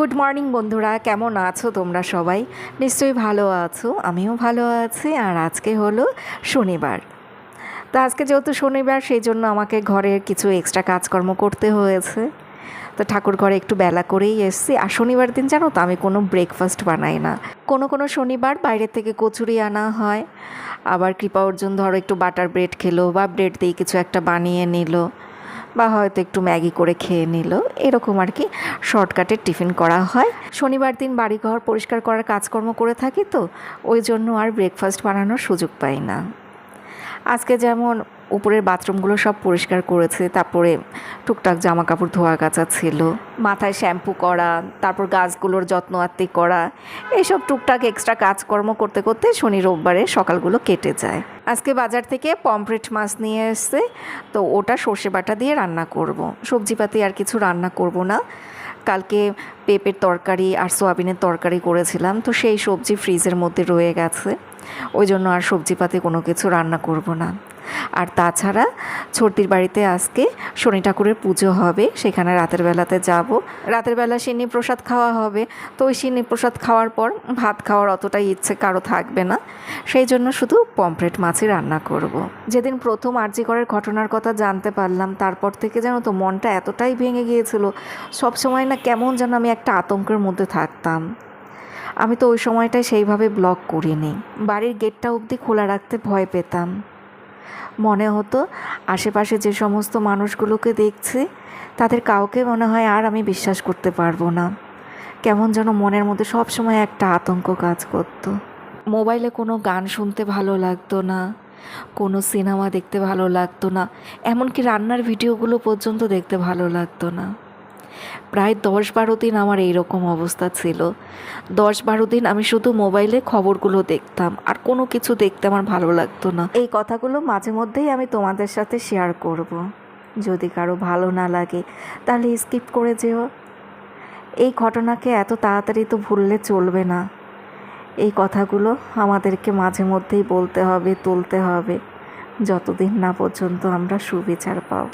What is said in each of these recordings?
Good morning বন্ধুরা। কেমন আছো তোমরা সবাই? নিশ্চয়ই ভালো আছো। আমিও ভালো আছি। আর আজকে হলো শনিবার। তো আজকে যেহেতু শনিবার, সেই জন্য আমাকে ঘরের কিছু এক্সট্রা কাজকর্ম করতে হয়েছে। তো ঠাকুর ঘরে একটু বেলা করেই এসছি। আর শনিবার দিন জানো তো, আমি কোনো ব্রেকফাস্ট বানাই না। কোনো কোনো শনিবার বাইরে থেকে কচুরি আনা হয়। আবার কৃপা অর্জুন ধরো একটু বাটার ব্রেড খেলো বা ব্রেড দিয়ে কিছু একটা বানিয়ে নিল। বা হয়তো একটু ম্যাগি করে খেয়ে নিল। এরকম আর কি শর্টকাটে টিফিন করা হয়। শনিবার দিন বাড়িঘর পরিষ্কার করার কাজকর্ম করে থাকি তো, ওই জন্য আর ব্রেকফাস্ট বানানোর সুযোগ পাই না। আজকে যেমন উপরের বাথরুমগুলো সব পরিষ্কার করেছে, তারপরে টুকটাক জামা কাপড় ধোয়া কাচা ছিল, মাথায় শ্যাম্পু করা, তারপর গাছগুলোর যত্ন আত্তি করা এইসব টুকটাক এক্সট্রা কাজকর্ম করতে করতে শনি রোববারে সকালগুলো কেটে যায়। আজকে বাজার থেকে পমফ্রেট মাছ নিয়ে এসছে, তো ওটা সর্ষে বাটা দিয়ে রান্না করব। সবজিপাতি আর কিছু রান্না করব না। কালকে পেঁপের তরকারি আর সোয়াবিনের তরকারি করেছিলাম, তো সেই সবজি ফ্রিজের মধ্যে রয়ে গেছে। ওই জন্য আর সবজিপাতি কোনো কিছু রান্না করব না। আর তাছাড়া ছর্দির বাড়িতে আজকে শনি ঠাকুরের পুজো হবে, সেখানে রাতের বেলাতে যাব। রাতের বেলা সিন্নি প্রসাদ খাওয়া হবে। তো ওই সিন্নি প্রসাদ খাওয়ার পর ভাত খাওয়ার অতটাই ইচ্ছে কারও থাকবে না। সেই জন্য শুধু পমফ্রেট মাছই রান্না করব। যেদিন প্রথম আর্জি করার ঘটনার কথা জানতে পারলাম, তারপর থেকে যেন তো মনটা এতটাই ভেঙে গিয়েছিল সবসময় না কেমন যেন আমি একটা আতঙ্কের মধ্যে থাকতাম। আমি তো ওই সময়টায় সেইভাবে ব্লক করিনি। বাড়ির গেটটা অবধি খোলা রাখতে ভয় পেতাম। মনে হতো, আশেপাশে যে সমস্ত মানুষগুলোকে দেখছি, তাদের কাউকে মনে হয় আর আমি বিশ্বাস করতে পারব না। কেমন যেন মনের মধ্যে সব সময় একটা আতঙ্ক কাজ করতো। মোবাইলে কোনো গান শুনতে ভালো লাগতো না, কোনো সিনেমা দেখতে ভালো লাগতো না, এমনকি রান্নার ভিডিওগুলো পর্যন্ত দেখতে ভালো লাগতো না। প্রায় দশ বারো দিন আমার এইরকম অবস্থা ছিল। দশ বারো দিন আমি শুধু মোবাইলে খবরগুলো দেখতাম, আর কোনো কিছু দেখতে আমার ভালো লাগতো না। এই কথাগুলো মাঝে মধ্যেই আমি তোমাদের সাথে শেয়ার করব। যদি কারও ভালো না লাগে, তাহলে স্কিপ করে যেও। এই ঘটনাকে এত তাড়াতাড়ি তো ভুললে চলবে না। এই কথাগুলো আমাদেরকে মাঝে মধ্যেই বলতে হবে, তুলতে হবে। যতদিন না পর্যন্ত আমরা সুবিচার পাব।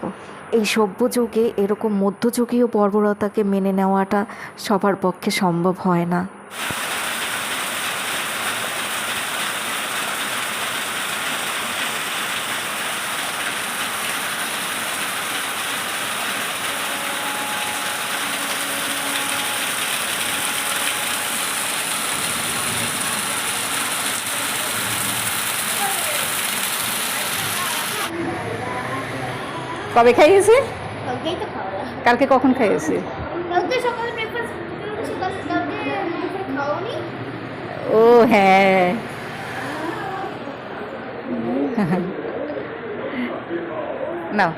এই সভ্য যুগে এরকম মধ্যযুগীয় বর্বরতাকে মেনে নেওয়াটা সবার পক্ষে সম্ভব হয় না। কবে খাইয়েছে কালকে কখন খাইয়েছে ও হ্যাঁ। নাও।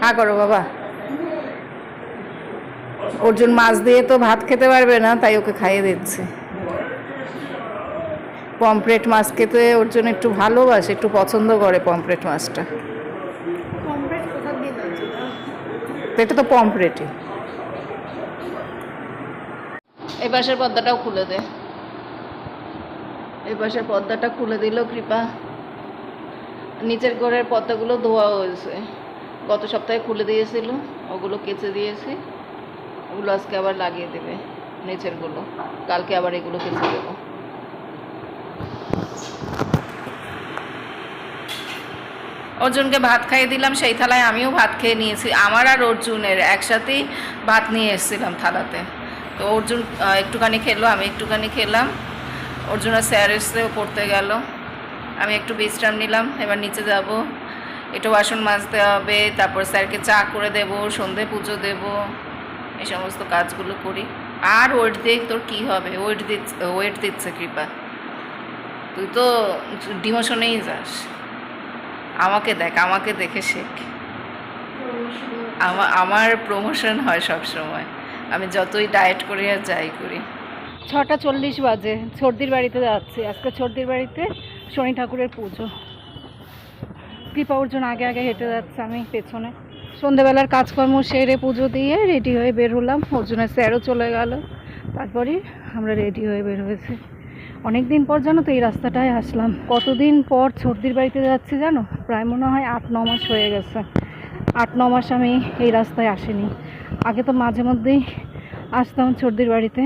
হ্যাঁ করো বাবা। অর্জুন মাছ দিয়ে তো ভাত খেতে পারবে না তাই ওকে খাইয়ে দিচ্ছে। পমফ্রেট মাছ খেতে ওর জন্য একটু ভালোবাসে একটু পছন্দ করে পমফ্রেট মাছটা। এটা তো পমফ্রেটই। এই পাশের পর্দাটাও খুলে দে। এই পাশের পর্দাটা খুলে দিল কৃপা। নিচের ঘরের পর্দাগুলো ধোয়া হয়েছে। গত সপ্তাহে খুলে দিয়েছিল ওগুলো কেচে দিয়েছি। ওগুলো আজকে আবার লাগিয়ে দেবে নিচেরগুলো। কালকে আবার এগুলো কেচে দেবো। অর্জুনকে ভাত খাইয়ে দিলাম, সেই থালায় আমিও ভাত খেয়ে নিয়েছি। আমার আর অর্জুনের একসাথেই ভাত নিয়ে এসেছিলাম থালাতে। তো অর্জুন একটুখানি খেলো, আমি একটুখানি খেলাম। অর্জুনের স্যার এসেও পড়তে গেল। আমি একটু বিশ্রাম নিলাম, এবার নিচে যাব। একটু বাসন মাজতে হবে, তারপর স্যারকে চা করে দেব, সন্ধে পুজো দেব। এই সমস্ত কাজগুলো করি। আর ওয়েট দেখ তোর কী হবে ওয়েট দিচ্ছে ওয়েট দিচ্ছে কৃপা। তুই তো ডিমোশনেই যাস। আমাকে দেখ, আমাকে দেখে শেখ। আমা- আমার প্রমোশন হয় সব সময় আমি যতই ডায়েট করি আর যাই করি। ছটা চল্লিশ বাজে ছর্দির বাড়িতে যাচ্ছি। আজকে ছর্দির বাড়িতে শনি ঠাকুরের পুজো। কৃপা অর্জুন আগে আগে হেঁটে যাচ্ছে আমি পেছনে। সন্ধেবেলার কাজকর্ম সেরে পুজো দিয়ে রেডি হয়ে বের হলাম। অর্জুনের স্যারও চলে গেল। তারপরে আমরা রেডি হয়ে বের হয়েছি। অনেক দিন পর জানো তো এই রাস্তাটায় আসলাম। কতদিন পর ছর্দির বাড়িতে যাচ্ছি জানো? প্রায় মনে হয় আট, ন মাস হয়ে গেছে। আট, ন মাস আমি এই রাস্তায় আসিনি। আগে তো মাঝে মধ্যেই আসতাম সর্দির বাড়িতে,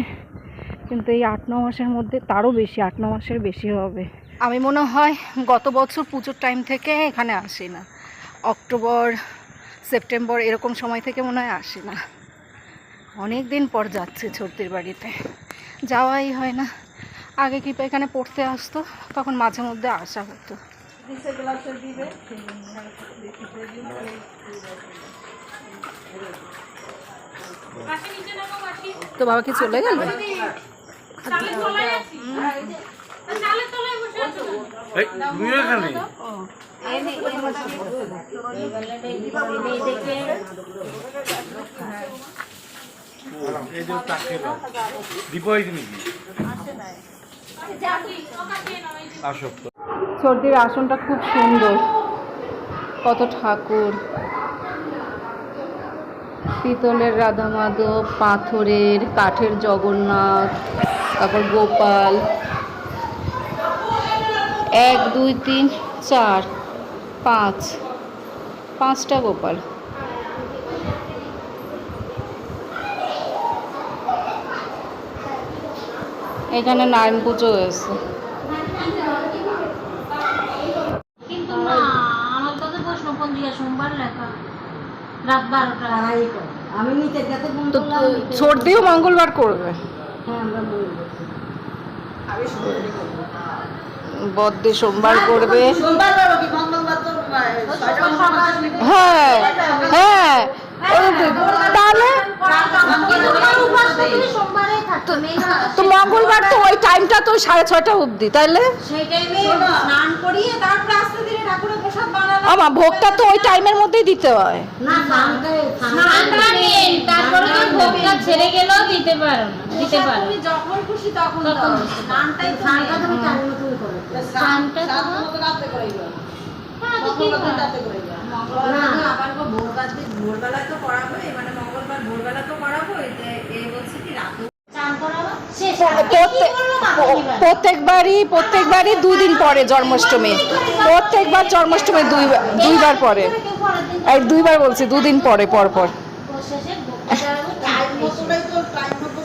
কিন্তু এই আট, ন মাসের মধ্যে তারও বেশি, আট, ন মাসের বেশি হবে। আমি মনে হয় গত বছর পুজোর টাইম থেকে এখানে আসি না। অক্টোবর, সেপ্টেম্বর এরকম সময় থেকে মনে হয় আসি না। অনেক দিন পর যাচ্ছি সর্দির বাড়িতে। যাওয়াই হয় না। আগে কি এখানে পড়তে আসতো? তখন মাঝে মধ্যে আসা হতো। তো বাবা কি চলে গেল? এই যে তাকে নাকি সর্দির আসনটা খুব সুন্দর। কত ঠাকুর। পিতলের রাধা মাধব, পাথরের, কাঠের জগন্নাথ, তারপর গোপাল। এক, দুই, তিন, চার, পাঁচ। পাঁচটা গোপাল এখানে নারায়ণ পুজো হয়েছে কিন্তু না আমার কাছে প্রশ্ন পঞ্জিকা সোমবার লেখা রাত বারোটা আমি নিচে যত ফোন নারায়ণ করলাম নিচে- সর্দিও মঙ্গলবার করবে। হ্যাঁ আমরা বলব বদ্দি সোমবার করবে। মঙ্গলবার হ্যাঁ হ্যাঁ। তাহলে তো মঙ্গলবার তো ওই টাইমটা তো সাড়ে ছয়টা অবধি তাইলে? আমার ভোগটা তো ওই টাইমের মধ্যেই দিতে হয়। যখন খুশি তখন হ্যাঁ, আবার ভোরবেলা তো করাবো মানে মঙ্গলবার ভোরবেলা তো করাবো এ বলছে কি রাত স্নান করাবো? শেষ প্রত্যেক- প্রত্যেকবারই প্রত্যেকবারই দুই দিন পরে জন্মাষ্টমী। প্রত্যেকবার জন্মাষ্টমী দুই দুইবার পরে। এই দুইবার বলছি দুদিন পরে পর পর শেষে ভোগটা দেওয়ার টাইম মতো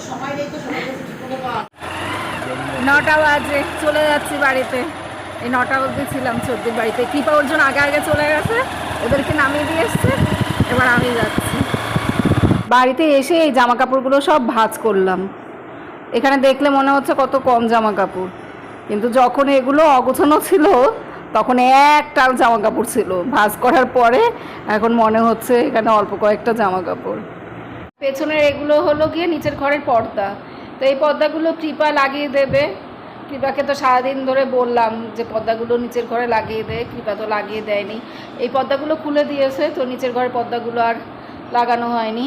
নটা বাজে চলে যাচ্ছি বাড়িতে। এই নটা অবধি ছিলাম সর্দির বাড়িতে। কৃপা অর্জুন আগে আগে চলে গেছে ওদেরকে নামিয়ে দিয়ে এসছে, এবার আমি যাচ্ছি। বাড়িতে এসে এই জামা কাপড়গুলো সব ভাঁজ করলাম। এখানে দেখলে মনে হচ্ছে কত কম জামা কাপড় কিন্তু যখন এগুলো অগোছানো ছিল, তখন এক টাল জামা কাপড় ছিল। ভাঁজ করার পরে এখন মনে হচ্ছে এখানে অল্প কয়েকটা জামা কাপড় পেছনের এগুলো হলো গিয়ে নিচের ঘরের পর্দা। তো এই পর্দাগুলো কৃপা লাগিয়ে দেবে। কৃপাকে তো সারাদিন ধরে বললাম যে পর্দাগুলো নিচের ঘরে লাগিয়ে দে, কৃপা তো লাগিয়ে দেয়নি। এই পর্দাগুলো খুলে দিয়েছে, তো নিচের ঘরের পর্দাগুলো আর লাগানো হয়নি।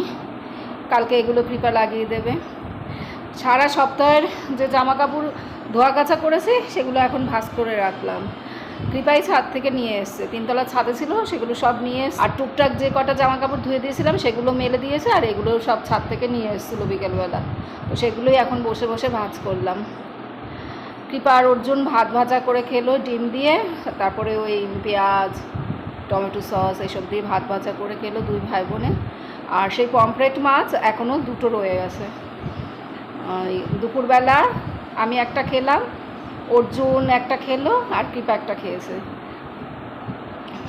কালকে এগুলো কৃপা লাগিয়ে দেবে। সারা সপ্তাহের যে জামা কাপড় ধোয়া কাছা করেছি, সেগুলো এখন ভাঁজ করে রাখলাম। কৃপাই ছাদ থেকে নিয়ে এসছে। তিনতলা ছাদে ছিল, সেগুলো সব নিয়ে এসছে। আর টুকটাক যে কটা জামা কাপড় ধুয়ে দিয়েছিলাম, সেগুলো মেলে দিয়েছে, আর এগুলো সব ছাদ থেকে নিয়ে এসেছিল বিকেলবেলা। তো সেগুলোই এখন বসে বসে ভাঁজ করলাম। কৃপা আর অর্জুন ভাত ভাজা করে খেলো, ডিম দিয়ে, তারপরে ওই পেঁয়াজ, টমেটো সস এইসব দিয়ে ভাত ভাজা করে খেলো দুই ভাই বোনে। আর সেই পমফ্রেট মাছ এখনও দুটো রয়ে গেছে। ওই দুপুরবেলা আমি একটা খেলাম, অর্জুন একটা খেলো, আর কৃপা একটা খেয়েছে।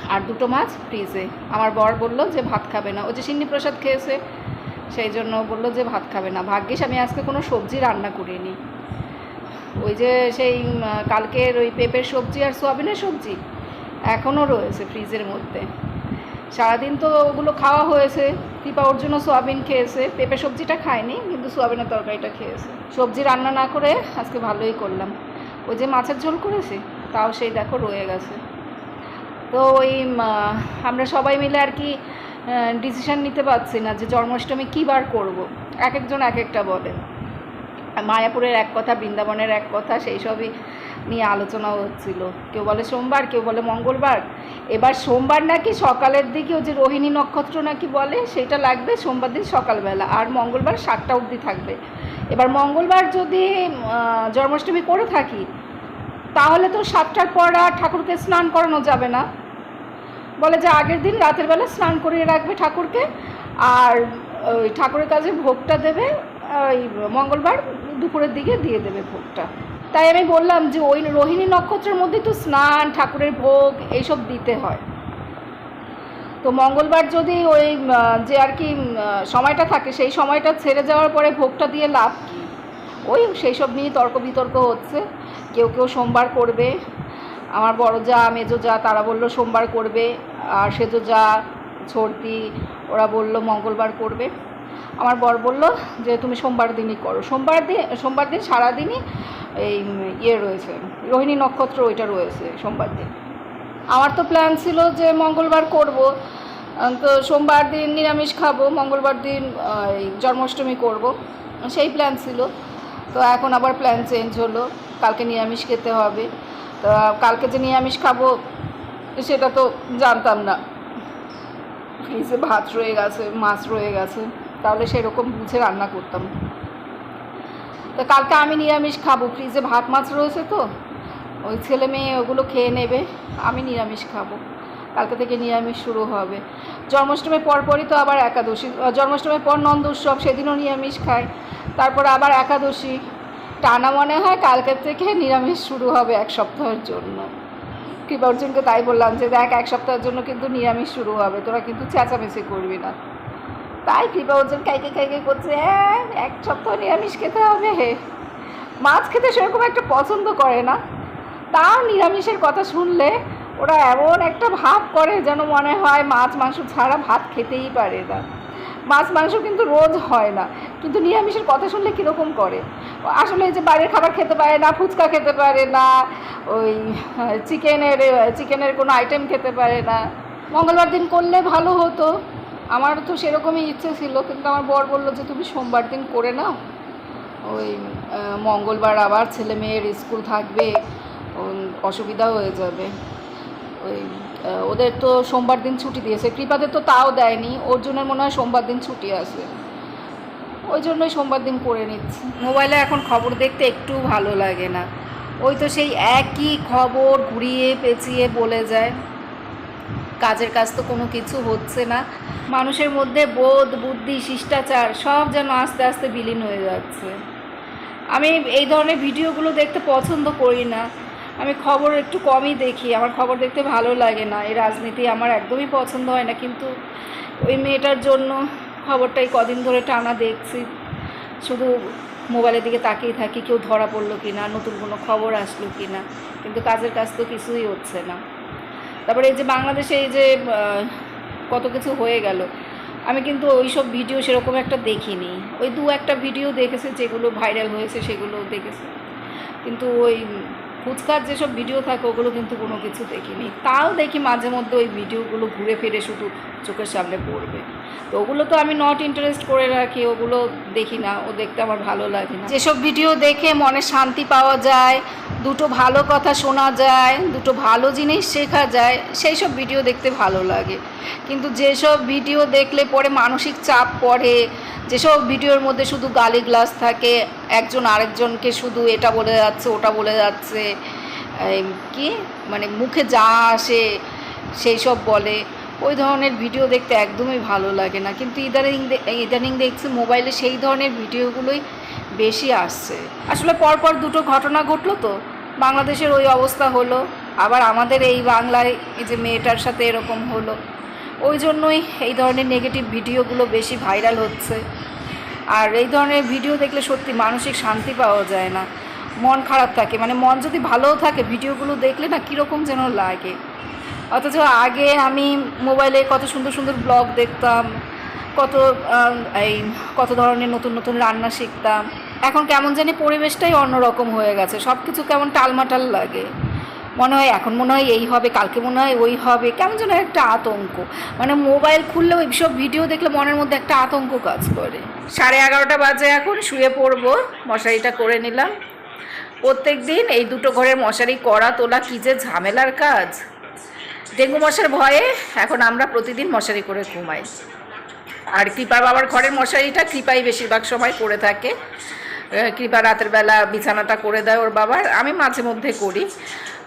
আর দুটো মাছ ফ্রিজে। আমার বর বলল যে ভাত খাবে না। ও যে সিন্নি প্রসাদ খেয়েছে, সেই জন্য বলল যে ভাত খাবে না। ভাগ্যিস আমি আজকে কোনো সবজি রান্না করিনি। ওই যে সেই কালকের ওই পেঁপের সবজি আর সোয়াবিনের সবজি এখনও রয়েছে ফ্রিজের মধ্যে। সারাদিন তো ওগুলো খাওয়া হয়েছে কৃপা ওর জন্য সোয়াবিন খেয়েছে, পেঁপে সবজিটা খায়নি, কিন্তু সোয়াবিনের তরকারিটা খেয়েছে। সবজি রান্না না করে আজকে ভালোই করলাম। ওই যে মাছের ঝোল করেছি, তাও সেই দেখো রয়ে গেছে। তো ওই আমরা সবাই মিলে আর কি ডিসিশন নিতে পারছি না যে জন্মাষ্টমী কী বার করব। এক একজন এক একটা বলে। মায়াপুরের এক কথা, বৃন্দাবনের এক কথা, সেই সবই নিয়ে আলোচনা হচ্ছিল। কেউ বলে সোমবার, কেউ বলে মঙ্গলবার। এবার সোমবার নাকি সকালের দিকে ওই যে রোহিণী নক্ষত্র নাকি বলে, সেটা লাগবে সোমবার দিন সকালবেলা। আর মঙ্গলবার সাতটা অবধি থাকবে। এবার মঙ্গলবার যদি জন্মাষ্টমী করে থাকি, তাহলে তো সাতটার পর আর ঠাকুরকে স্নান করানো যাবে না। বলে যে আগের দিন রাতের বেলা স্নান করিয়ে রাখবে ঠাকুরকে। আর ওই ঠাকুরের কাছে ভোগটা দেবে, ওই মঙ্গলবার দুপুরের দিকে দিয়ে দেবে ভোগটা। তাই আমি বললাম যে ওই রোহিণী নক্ষত্রের মধ্যে তো স্নান, ঠাকুরের ভোগ এইসব দিতে হয়। তো মঙ্গলবার যদি ওই যে আর কি সময়টা থাকে, সেই সময়টা ছেড়ে যাওয়ার পরে ভোগটা দিয়ে লাভ কী? ওই সেই সব নিয়ে তর্ক বিতর্ক হচ্ছে। কেউ কেউ সোমবার করবে। আমার বড় যা, মেজো যা, তারা বলল সোমবার করবে। আর সেজো যা ছর্দি ওরা বলল মঙ্গলবার করবে। আমার বর বলল যে তুমি সোমবার দিনই করো। সোমবার দিন সোমবার দিন সারাদিনই এই ইয়ে রয়েছে, রোহিণী নক্ষত্র ওইটা রয়েছে সোমবার দিন। আমার তো প্ল্যান ছিল যে মঙ্গলবার করব তো সোমবার দিন নিরামিষ খাব, মঙ্গলবার দিন জন্মাষ্টমী করব, সেই প্ল্যান ছিল। তো এখন আবার প্ল্যান চেঞ্জ হলো, কালকে নিরামিষ খেতে হবে। তো কালকে যে নিরামিষ খাব, সেটা তো জানতাম না। ফ্রিজে ভাত রয়ে গেছে, মাছ রয়ে গেছে। তাহলে সেরকম বুঝে রান্না করতাম। তো কালকে আমি নিরামিষ খাব, ফ্রিজে ভাত মাছ রয়েছে তো, ওই ছেলে মেয়ে ওগুলো খেয়ে নেবে, আমি নিরামিষ খাব। কালকে থেকে নিরামিষ শুরু হবে। জন্মাষ্টমীর পরপরই তো আবার একাদশী জন্মাষ্টমীর পর নন্দ উৎসব, সেদিনও নিরামিষ খায় তারপর আবার একাদশী। টানা মনে হয় কালকের থেকে নিরামিষ শুরু হবে এক সপ্তাহের জন্য। কৃপা অর্জুনকে তাই বললাম যে দেখ, এক সপ্তাহের জন্য কিন্তু নিরামিষ শুরু হবে, তোরা কিন্তু চেঁচামেচি করবি না। তাই কৃপা অর্জুন কাইকে কাইকে করছে হ্যাঁ এক সপ্তাহ নিরামিষ খেতে হবে। হে মাছ খেতে সেরকম একটা পছন্দ করে না। তাও নিরামিষের কথা শুনলে ওরা এমন একটা ভাব করে যেন মনে হয় মাছ, মাংস ছাড়া ভাত খেতেই পারে না। মাছ, মাংস কিন্তু রোজ হয় না, কিন্তু নিরামিষের কথা শুনলে কীরকম করে? আসলে যে বাইরের খাবার খেতে পারে না, ফুচকা খেতে পারে না, ওই চিকেনের চিকেনের কোনো আইটেম খেতে পারে না। মঙ্গলবার দিন করলে ভালো হতো। আমার তো সেরকমই ইচ্ছে ছিল, কিন্তু আমার বর বলল যে তুমি সোমবার দিন করে নাও। ওই মঙ্গলবার আবার ছেলে মেয়ের স্কুল থাকবে অসুবিধা হয়ে যাবে। ওই ওদের তো সোমবার দিন ছুটি দিয়েছে। কৃপাদের তো তাও দেয়নি, ওর অর্জুনের মনে হয় সোমবার দিন ছুটি আছে। ওই জন্যই সোমবার দিন করে নিচ্ছি। মোবাইলে এখন খবর দেখতে একটু ভালো লাগে না। ওই তো সেই একই খবর ঘুরিয়ে পেঁচিয়ে বলে যায়। কাজের কাজ তো কোনো কিছু হচ্ছে না। মানুষের মধ্যে বোধ, বুদ্ধি, শিষ্টাচার সব যেন আস্তে আস্তে বিলীন হয়ে যাচ্ছে। আমি এই ধরনের ভিডিওগুলো দেখতে পছন্দ করি না। আমি খবর একটু কমই দেখি, আমার খবর দেখতে ভালো লাগে না। এই রাজনীতি আমার একদমই পছন্দ হয় না, কিন্তু ওই মেয়েটার জন্য খবরটাই কদিন ধরে টানা দেখছি। শুধু মোবাইলের দিকে তাকিয়ে থাকি, কেউ ধরা পড়ল কি না নতুন কোনো খবর আসলো কি না কিন্তু কাজের কাজ তো কিছুই হচ্ছে না। তারপরে এই যে বাংলাদেশে এই যে কত কিছু হয়ে গেল, আমি কিন্তু ওই সব ভিডিও সেরকম একটা দেখিনি। ওই দু একটা ভিডিও দেখেছে, যেগুলো ভাইরাল হয়েছে, সেগুলো দেখেছে। কিন্তু ওই ফুচকার যেসব ভিডিও থাকে, ওগুলো কিন্তু কোনো কিছু দেখিনি। তাও দেখি মাঝে মধ্যে ওই ভিডিওগুলো ঘুরে ফিরে শুধু চোখের সামনে পড়বে। তো ওগুলো তো আমি নট ইন্টারেস্ট করে রাখি, ওগুলো দেখি না, ও দেখতে আমার ভালো লাগে না। যেসব ভিডিও দেখে মনে শান্তি পাওয়া যায় দুটো ভালো কথা শোনা যায়, দুটো ভালো জিনিস শেখা যায়, সেই সব ভিডিও দেখতে ভালো লাগে। কিন্তু যেসব ভিডিও দেখলে পরে মানসিক চাপ পড়ে, যেসব ভিডিওর মধ্যে শুধু গালি গ্লাস থাকে, একজন আরেকজনকে শুধু এটা বলে যাচ্ছে, ওটা বলে যাচ্ছে কি? মানে মুখে যা আসে, সেই সব বলে। ওই ধরনের ভিডিও দেখতে একদমই ভালো লাগে না। কিন্তু ইদানিং ইদানিং দেখছি মোবাইলে সেই ধরনের ভিডিওগুলোই বেশি আসছে। আসলে পরপর দুটো ঘটনা ঘটলো তো। বাংলাদেশের ওই অবস্থা হলো, আবার আমাদের এই বাংলায় এই যে মেয়েটার সাথে এরকম হলো। ওই জন্যই এই ধরনের নেগেটিভ ভিডিওগুলো বেশি ভাইরাল হচ্ছে। আর এই ধরনের ভিডিও দেখলে সত্যি মানসিক শান্তি পাওয়া যায় না। মন খারাপ থাকে মানে মন যদি ভালোও থাকে, ভিডিওগুলো দেখলে না কীরকম যেন লাগে। অথচ আগে আমি মোবাইলে কত সুন্দর সুন্দর ব্লগ দেখতাম, কত এই, কত ধরনের নতুন নতুন রান্না শিখতাম। এখন কেমন জানি পরিবেশটাই অন্যরকম হয়ে গেছে। সব কিছু কেমন টালমাটাল লাগে। মনে হয় এখন মনে হয় এই হবে, কালকে মনে হয় ওই হবে, কেমন যেন একটা আতঙ্ক। মানে মোবাইল খুললে ওই সব ভিডিও দেখলে মনের মধ্যে একটা আতঙ্ক কাজ করে। সাড়ে এগারোটা বাজে এখন, শুয়ে পড়ব, মশারিটা করে নিলাম। প্রত্যেক দিন এই দুটো ঘরের মশারি করা তোলা কী যে ঝামেলার কাজ। ডেঙ্গু মশার ভয়ে এখন আমরা প্রতিদিন মশারি করে ঘুমাই। আর কৃপার বাবার ঘরের মশারিটা কৃপাই বেশিরভাগ সময় করে থাকে। কৃপা রাতের বেলা বিছানাটা করে দেয় ওর বাবার আমি মাঝে মধ্যে করি।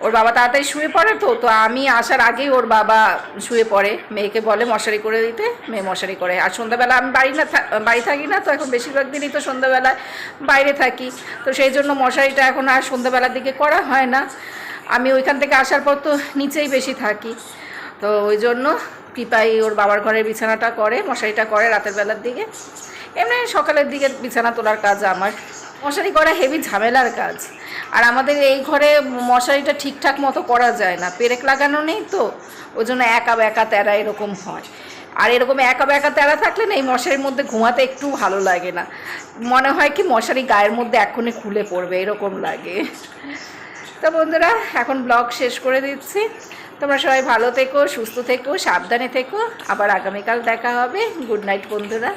ওর বাবা তাড়াতাড়ি শুয়ে পড়ে তো তো আমি আসার আগেই ওর বাবা শুয়ে পড়ে। মেয়েকে বলে, মশারি করে দিতে। মেয়ে মশারি করে। আর সন্ধ্যাবেলা আমি বাড়ি না বাড়ি থাকি না, তো এখন বেশিরভাগ দিনই তো সন্ধ্যাবেলায় বাইরে থাকি। তো সেই জন্য মশারিটা এখন আর সন্ধ্যাবেলার দিকে করা হয় না। আমি ওইখান থেকে আসার পর তো নিচেই বেশি থাকি। তো ওই জন্য পিপাই ওর বাবার ঘরের বিছানাটা করে, মশারিটা করে রাতের বেলার দিকে। এমনি সকালের দিকে বিছানা তোলার কাজ আমার। মশারি করা হেভি ঝামেলার কাজ। আর আমাদের এই ঘরে মশারিটা ঠিকঠাক মতো করা যায় না। পেরেক লাগানো নেই তো ওই জন্য একা বেকা তেরা এরকম হয়। আর এরকম একা বেকা তেরা থাকলে না এই মশারির মধ্যে ঘুমাতে একটু ভালো লাগে না। মনে হয় কি মশারি গায়ের মধ্যে এক্ষুনি খুলে পড়বে, এরকম লাগে। তো বন্ধুরা, এখন ব্লগ শেষ করে দিচ্ছি। তোমরা সবাই ভালো থেকো, সুস্থ থেকো, সাবধানে থেকো। আবার আগামীকাল দেখা হবে। গুড নাইট, বন্ধুরা।